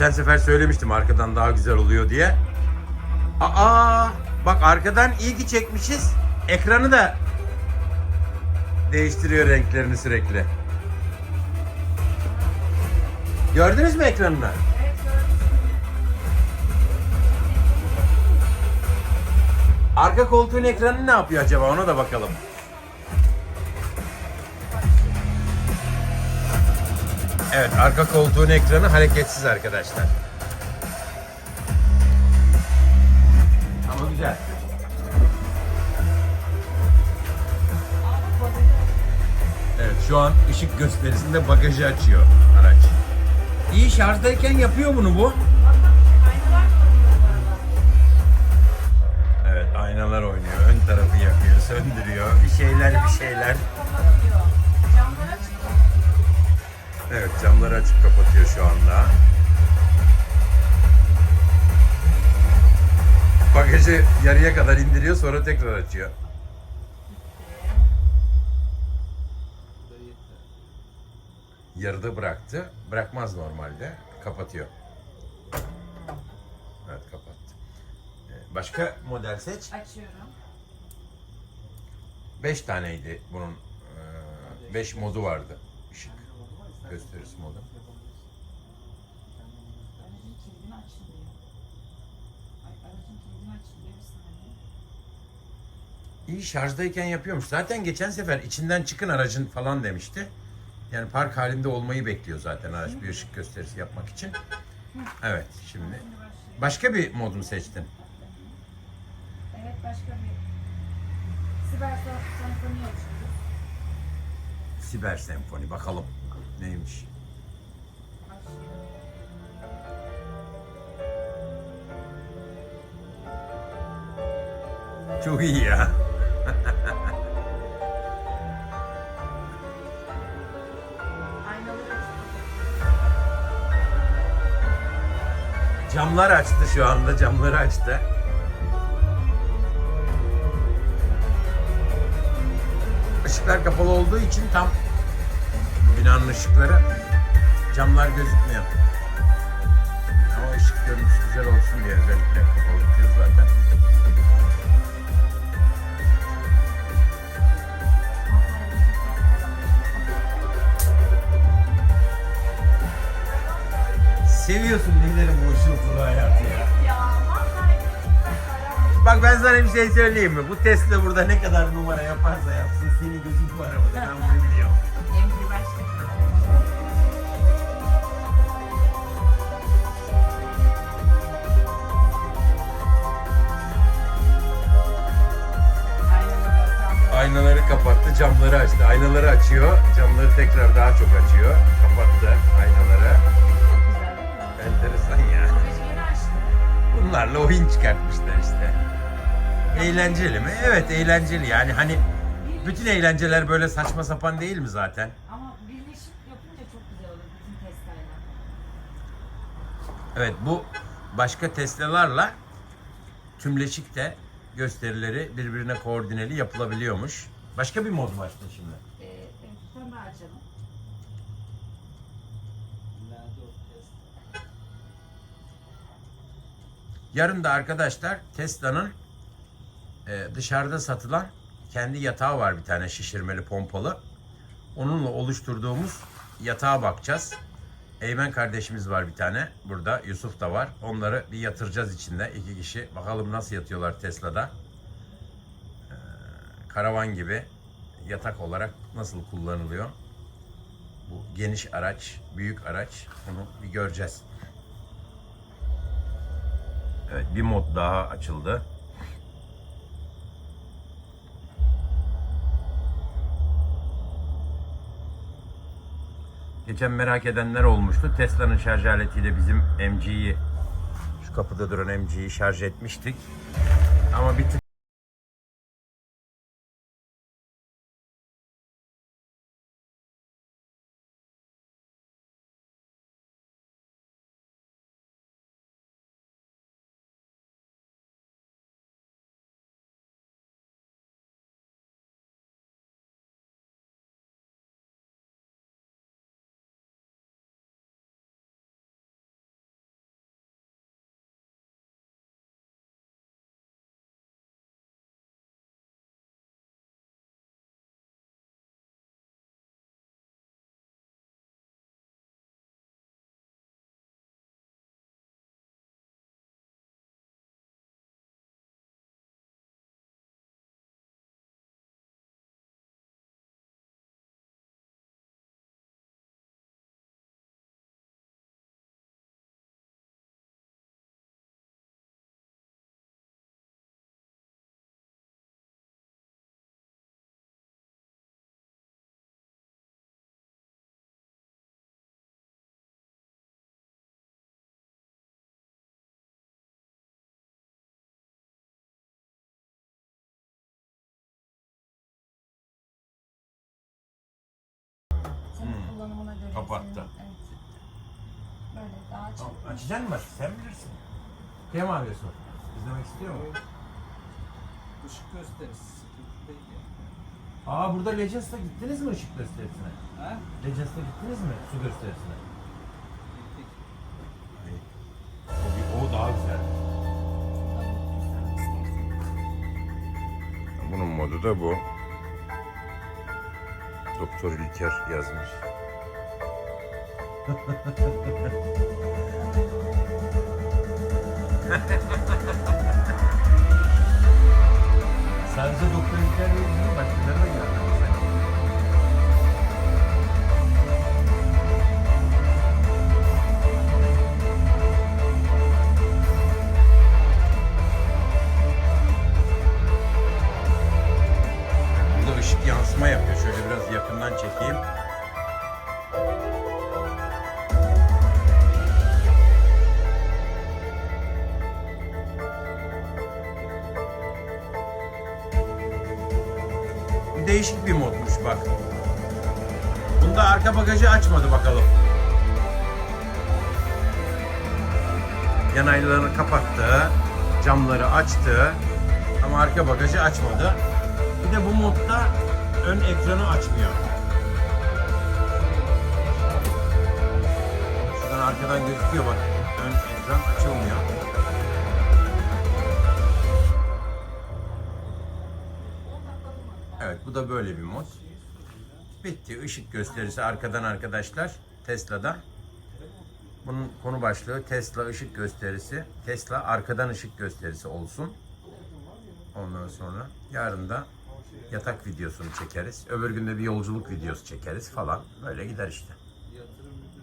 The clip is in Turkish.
Geçen sefer söylemiştim arkadan daha güzel oluyor diye. Aa, bak arkadan iyi ki çekmişiz. Ekranı da değiştiriyor renklerini sürekli. Gördünüz mü ekranını? Arka koltuğun ekranı ne yapıyor acaba ona da bakalım. Evet arka koltuğun ekranı hareketsiz arkadaşlar. Ama güzel. Evet şu an ışık gösterisinde bagajı açıyor araç. İyi şarjdayken yapıyor bunu bu. Evet aynalar oynuyor. Ön tarafı yakıyor, söndürüyor. Bir şeyler bir şeyler. Evet camları açıp kapatıyor şu anda. Bagajı yarıya kadar indiriyor sonra tekrar açıyor. Yarıda bıraktı. Bırakmaz normalde. Kapatıyor. Evet kapattı. Ee, Başka model seç. Açıyorum. 5 taneydi bunun. 5 modu vardı. Gösterisi modu. Aracın kilidini. İyi şarjdayken yapıyormuş. Zaten geçen sefer içinden çıkın aracın falan demişti. Yani park halinde olmayı bekliyor zaten araç bir ışık gösterisi yapmak için. Evet şimdi. Başka bir mod mu seçtin? Evet başka bir siber senfoni açıyoruz. Siber Senfoni bakalım neymiş. Çok iyi ya. Camlar açtı şu anda camları açtı. Işıklar kapalı olduğu için tam binanın ışıkları camlar gözükmüyor. Ama ışık görüntüsü güzel olsun diye özellikle kapalı tutuyoruz zaten. Seviyorsun Nigar'ın bu ışıltılı hayatı ya. Bak ben sana bir şey söyleyeyim mi? Bu Tesla burada ne kadar numara yaparsa yapsın seni gözün bu arabada ben bunu biliyorum. Emri başka. Aynaları kapattı, camları açtı. Aynaları açıyor, camları tekrar daha çok açıyor. Kapattı mi? Enteresan ya. Bunlarla oyun çıkartmışlar işte. Eğlenceli mi? Evet eğlenceli yani hani bütün eğlenceler böyle saçma sapan değil mi zaten? Ama birleşik yapınca çok güzel olur bütün Tesla'yla. Evet bu başka Tesla'larla tümleşik de gösterileri birbirine koordineli yapılabiliyormuş. Başka bir mod mu açtın şimdi? Ee, evet, açalım. Yarın da arkadaşlar Tesla'nın e, dışarıda satılan kendi yatağı var bir tane şişirmeli pompalı. Onunla oluşturduğumuz yatağa bakacağız. Eymen kardeşimiz var bir tane burada. Yusuf da var. Onları bir yatıracağız içinde iki kişi. Bakalım nasıl yatıyorlar Tesla'da. Ee, karavan gibi yatak olarak nasıl kullanılıyor? Bu geniş araç, büyük araç. Onu bir göreceğiz. Evet bir mod daha açıldı. Geçen merak edenler olmuştu. Tesla'nın şarj aletiyle bizim MG'yi şu kapıda duran MG'yi şarj etmiştik. Ama bir tık kullanımına göre. Kapattı. senin- Evet. Böyle daha açık. Tamam, açacaksın mı? Sen bilirsin. Kim arıyorsun? İzlemek istiyor mu? Işık gösterisi sıkıntı değil. Aa burada Legends'ta gittiniz mi ışık gösterisine? Ha? Legends'ta gittiniz mi su gösterisine? Gittik. O, bir- o daha güzel. Bunun modu da bu. Doktor İlker yazmış. Sadece Doktor İlker değil, başkaları da geldi. Değişik bir modmuş bak. Bunda arka bagajı açmadı bakalım. Yanaylarını kapattı. Camları açtı. Ama arka bagajı açmadı. Bir de bu modda ön ekranı açmıyor. Şuradan arkadan gözüküyor bak. Ön ekran açılmıyor. Bu da böyle bir mod. Bitti. Işık gösterisi arkadan arkadaşlar. Tesla'da. Bunun konu başlığı Tesla ışık gösterisi. Tesla arkadan ışık gösterisi olsun. Ondan sonra yarın da yatak videosunu çekeriz. Öbür günde bir yolculuk videosu çekeriz falan. Böyle gider işte.